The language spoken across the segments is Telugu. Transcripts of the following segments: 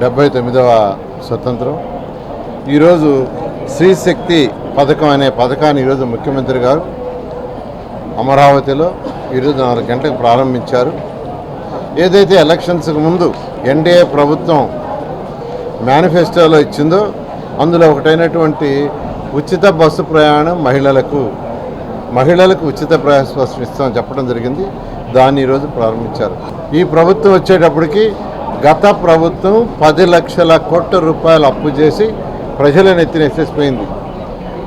డెబ్బై తొమ్మిదవ స్వతంత్రం. ఈరోజు శ్రీశక్తి పథకం అనే పథకాన్ని ఈరోజు ముఖ్యమంత్రి గారు అమరావతిలో ఈరోజు నాలుగు గంటలకు ప్రారంభించారు. ఏదైతే ఎలక్షన్స్కి ముందు ఎన్డీఏ ప్రభుత్వం మేనిఫెస్టోలో ఇచ్చిందో అందులో ఒకటైనటువంటి ఉచిత బస్సు ప్రయాణం మహిళలకు మహిళలకు ఉచిత ప్రయాణ బస్సు ఇస్తామని చెప్పడం జరిగింది. దాన్ని ఈరోజు ప్రారంభించారు. ఈ ప్రభుత్వం వచ్చేటప్పటికి గత ప్రభుత్వం పది లక్షల కోట్ల రూపాయలు అప్పు చేసి ప్రజలను ఎత్తినేసేసిపోయింది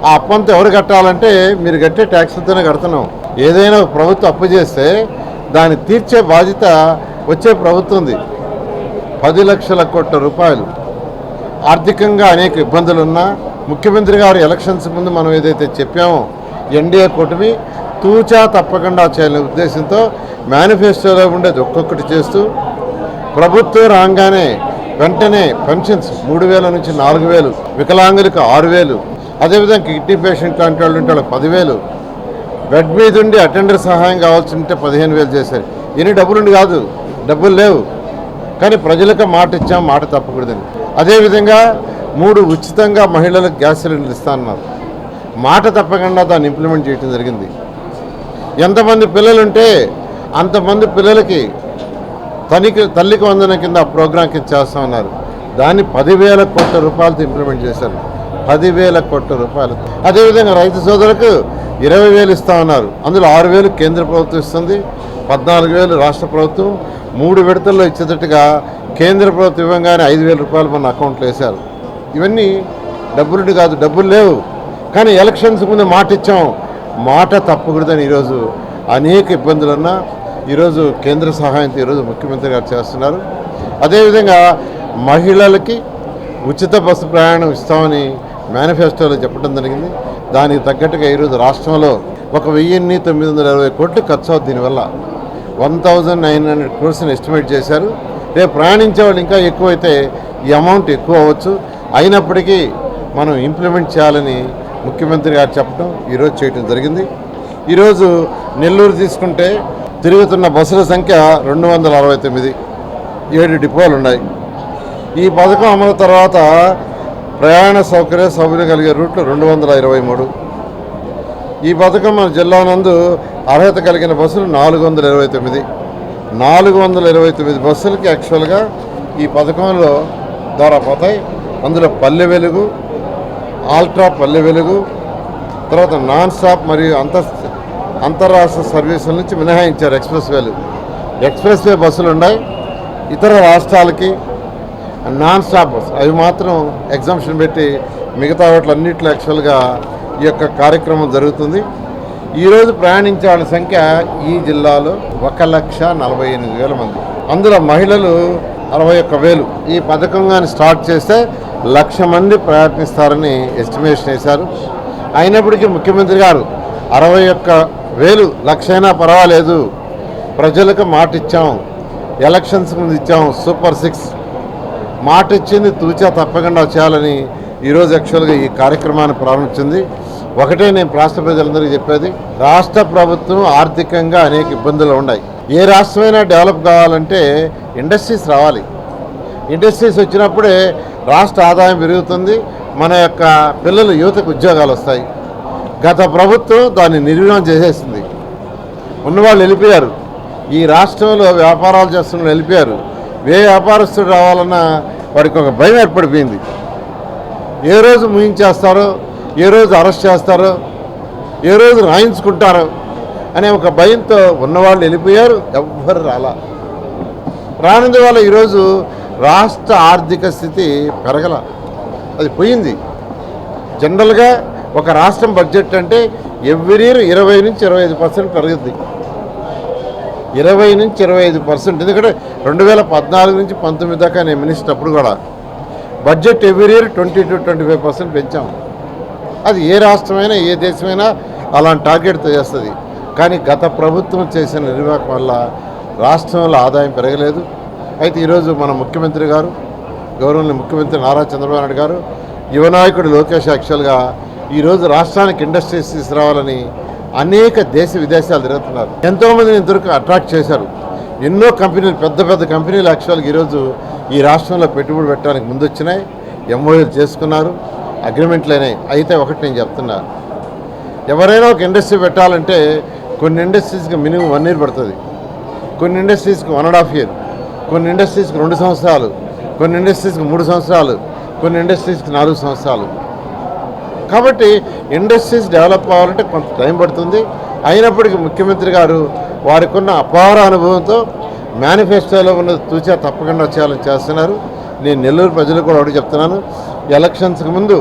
ఆ అప్పంతా ఎవరు కట్టాలంటే మీరు కట్టే ట్యాక్స్లతోనే కడుతున్నాం. ఏదైనా ప్రభుత్వం అప్పు చేస్తే దాన్ని తీర్చే బాధ్యత వచ్చే ప్రభుత్వంది పది లక్షల కోట్ల రూపాయలు. ఆర్థికంగా అనేక ఇబ్బందులు ఉన్నా ముఖ్యమంత్రి గారు ఎలక్షన్స్ ముందు మనం ఏదైతే చెప్పామో ఎన్డీఏ కూటమి తూచా తప్పకుండా చేయాలనే ఉద్దేశంతో మేనిఫెస్టోలో ఉండేది ఒక్కొక్కటి చేస్తూ ప్రభుత్వం రాగానే వెంటనే పెన్షన్స్ మూడు వేల నుంచి నాలుగు వేలు వికలాంగులకు ఆరు వేలు అదేవిధంగా కిడ్నీ పేషెంట్ లాంటి వాళ్ళు ఉంటే వాళ్ళకి పదివేలు. బెడ్ మీద ఉండి అటెండర్ సహాయం కావాల్సి ఉంటే పదిహేను వేలు చేశారు ఎన్ని డబ్బులుండి కాదు డబ్బులు లేవు. కానీ ప్రజలకు మాట ఇచ్చాం మాట తప్పకూడదని. అదేవిధంగా మూడు ఉచితంగా మహిళలకు గ్యాస్ సిలిండర్ ఇస్తా అన్నారు. మాట తప్పకుండా దాన్ని ఇంప్లిమెంట్ చేయడం జరిగింది. ఎంతమంది పిల్లలుంటే అంతమంది పిల్లలకి తనికి తల్లికి వందన కింద ఆ ప్రోగ్రాం కింద చేస్తామన్నారు. దాన్ని పదివేల కోట్ల రూపాయలతో ఇంప్లిమెంట్ చేశారు. పదివేల కోట్ల రూపాయలు. అదేవిధంగా రైతు సోదరులకు ఇరవై వేలు ఇస్తామన్నారు. అందులో ఆరు వేలు కేంద్ర ప్రభుత్వం ఇస్తుంది పద్నాలుగు వేలు రాష్ట్ర ప్రభుత్వం మూడు విడతల్లో ఇచ్చేటట్టుగా కేంద్ర ప్రభుత్వం ఇవ్వగానే ఐదు వేల రూపాయలు మన అకౌంట్లో వేశారు. ఇవన్నీ డబ్బులుండి కాదు డబ్బులు లేవు. కానీ ఎలక్షన్స్ ముందు మాట ఇచ్చాం. మాట తప్పకూడదని ఈరోజు అనేక ఇబ్బందులున్నా ఈరోజు కేంద్ర సహాయంతో ఈరోజు ముఖ్యమంత్రి గారు చేస్తున్నారు. అదేవిధంగా మహిళలకి ఉచిత బస్సు ప్రయాణం ఇస్తామని మేనిఫెస్టోలో చెప్పడం జరిగింది. దానికి తగ్గట్టుగా ఈరోజు రాష్ట్రంలో ఒక వెయ్యిన్ని తొమ్మిది వందల ఇరవై కోట్లు ఖర్చు అవుతుంది. దీనివల్ల వన్ థౌజండ్ నైన్ హండ్రెడ్ క్రోర్స్ని ఎస్టిమేట్ చేశారు. రేపు ప్రయాణించే వాళ్ళు ఇంకా ఎక్కువైతే ఈ అమౌంట్ ఎక్కువ అవ్వచ్చు. అయినప్పటికీ మనం ఇంప్లిమెంట్ చేయాలని ముఖ్యమంత్రి గారు చెప్పడం ఈరోజు చేయడం జరిగింది. ఈరోజు నెల్లూరు తీసుకుంటే తిరుగుతున్న బస్సుల సంఖ్య రెండు వందల అరవై తొమ్మిది. ఏడు డిపోలు ఉన్నాయి. ఈ పథకం అమలు తర్వాత ప్రయాణ సౌకర్య సౌకర్యం కలిగే రూట్లు రెండు వందల ఇరవై మూడు. ఈ పథకం మన జిల్లా నందు అర్హత కలిగిన బస్సులు నాలుగు వందల ఇరవై తొమ్మిది. నాలుగు వందల ఇరవై తొమ్మిది బస్సులకి యాక్చువల్గా ఈ పథకంలో ద్వారా పోతాయి. అందులో పల్లె వెలుగు ఆల్ట్రా పల్లె వెలుగు తర్వాత నాన్ స్టాప్ మరియు అంతర్ అంతర్రాష్ట్ర సర్వీసుల నుంచి మినహాయించారు ఎక్స్ప్రెస్ వేలు. ఎక్స్ప్రెస్ వే బస్సులు ఉన్నాయి. ఇతర రాష్ట్రాలకి నాన్ స్టాప్ బస్. అవి మాత్రం ఎగ్జామ్షన్ పెట్టి మిగతా వాటిలన్నింటిలో యాక్చువల్గా ఈ యొక్క కార్యక్రమం జరుగుతుంది. ఈరోజు ప్రయాణించే వాళ్ళ సంఖ్య ఈ జిల్లాలో ఒక లక్ష నలభై ఎనిమిది వేల మంది. అందులో మహిళలు అరవై ఒక్క వేలు. ఈ పథకం కానీ స్టార్ట్ చేస్తే లక్ష మంది ప్రయత్నిస్తారని ఎస్టిమేషన్ వేశారు. అయినప్పటికీ ముఖ్యమంత్రి గారు అరవై ఒక్క వేలు లక్షైనా అయినా పర్వాలేదు. ప్రజలకు మాట ఇచ్చాం ఎలక్షన్స్ ముందు ఇచ్చాం సూపర్ సిక్స్. మాట ఇచ్చింది తూచా తప్పకుండా చేయాలని ఈరోజు యాక్చువల్గా ఈ కార్యక్రమాన్ని ప్రారంభించింది. ఒకటే నేను రాష్ట్ర ప్రజలందరికీ చెప్పేది రాష్ట్ర ప్రభుత్వం ఆర్థికంగా అనేక ఇబ్బందులు ఉన్నాయి. ఏ రాష్ట్రమైనా డెవలప్ కావాలంటే ఇండస్ట్రీస్ రావాలి. ఇండస్ట్రీస్ వచ్చినప్పుడే రాష్ట్ర ఆదాయం పెరుగుతుంది మన యొక్క పిల్లలు యువతకు ఉద్యోగాలు వస్తాయి. గత ప్రభుత్వం దాన్ని నిర్వీణం చేసేసింది. ఉన్నవాళ్ళు వెళ్ళిపోయారు. ఈ రాష్ట్రంలో వ్యాపారాలు చేస్తున్న వెళ్ళిపోయారు. ఏ వ్యాపారస్తుడు రావాలన్నా వాడికి ఒక భయం ఏర్పడిపోయింది. ఏ రోజు ముగించేస్తారో ఏ రోజు అరెస్ట్ చేస్తారో ఏ రోజు రాయించుకుంటారో అనే ఒక భయంతో ఉన్నవాళ్ళు వెళ్ళిపోయారు. ఎవ్వరు రాలా. రానందు వల్ల ఈరోజు రాష్ట్ర ఆర్థిక స్థితి పెరగల. అది పోయింది. జనరల్గా ఒక రాష్ట్రం బడ్జెట్ అంటే ఎవ్రీ ఇయర్ ఇరవై నుంచి ఇరవై ఐదు పర్సెంట్ పెరుగుద్ది. ఇరవై నుంచి ఇరవై ఐదు పర్సెంట్ ఎందుకంటే రెండు వేల పద్నాలుగు నుంచి పంతొమ్మిది దాకా నేను మినిస్టర్ అప్పుడు కూడా. Budget every year twenty two twenty five percent పెంచాం. అది ఏ రాష్ట్రమైనా ఏ దేశమైనా అలాంటి టార్గెట్తో చేస్తుంది. కానీ గత ప్రభుత్వం చేసిన నిర్వాహకం వల్ల రాష్ట్రంలో ఆదాయం పెరగలేదు. అయితే ఈరోజు మన ముఖ్యమంత్రి గారు గౌరవనీయ ముఖ్యమంత్రి నారా చంద్రబాబు నాయుడు గారు యువనాయకుడు లోకేష్ యాక్చువల్గా ఈరోజు రాష్ట్రానికి ఇండస్ట్రీస్ తీసుకురావాలని అనేక దేశ విదేశాలు తిరుగుతున్నారు. ఎంతోమందిని ఇంతవరకు అట్రాక్ట్ చేశారు. ఎన్నో కంపెనీలు పెద్ద పెద్ద కంపెనీలు యాక్చువల్గా ఈరోజు ఈ రాష్ట్రంలో పెట్టుబడి పెట్టడానికి ముందు వచ్చినాయి ఎంఓఏలు చేసుకున్నారు. అగ్రిమెంట్లు అయినాయి. అయితే ఒకటి నేను చెప్తున్నా. ఎవరైనా ఒక ఇండస్ట్రీ పెట్టాలంటే కొన్ని ఇండస్ట్రీస్కి మినిమం వన్ ఇయర్ పడుతుంది. కొన్ని ఇండస్ట్రీస్కి వన్ అండ్ హాఫ్ ఇయర్. కొన్ని ఇండస్ట్రీస్కి రెండు సంవత్సరాలు. కొన్ని ఇండస్ట్రీస్కి మూడు సంవత్సరాలు. కొన్ని ఇండస్ట్రీస్కి నాలుగు సంవత్సరాలు. కాబట్టి ఇండస్ట్రీస్ డెవలప్ అవ్వాలంటే కొంత టైం పడుతుంది. అయినప్పటికీ ముఖ్యమంత్రి గారు వారికి ఉన్న అపార అనుభవంతో మేనిఫెస్టోలో ఉన్న తూచా తప్పకుండా చేయాలని చేస్తున్నారు. నేను నెల్లూరు ప్రజలకు కూడా ఒకటి చెప్తున్నాను. ఎలక్షన్స్కి ముందు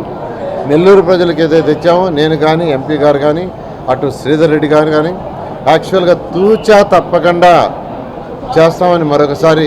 నెల్లూరు ప్రజలకు ఏదైతే తెచ్చామో నేను కానీ ఎంపీ గారు కానీ అటు శ్రీధర్ రెడ్డి గారు కానీ యాక్చువల్గా తూచా తప్పకుండా చేస్తామని మరొకసారి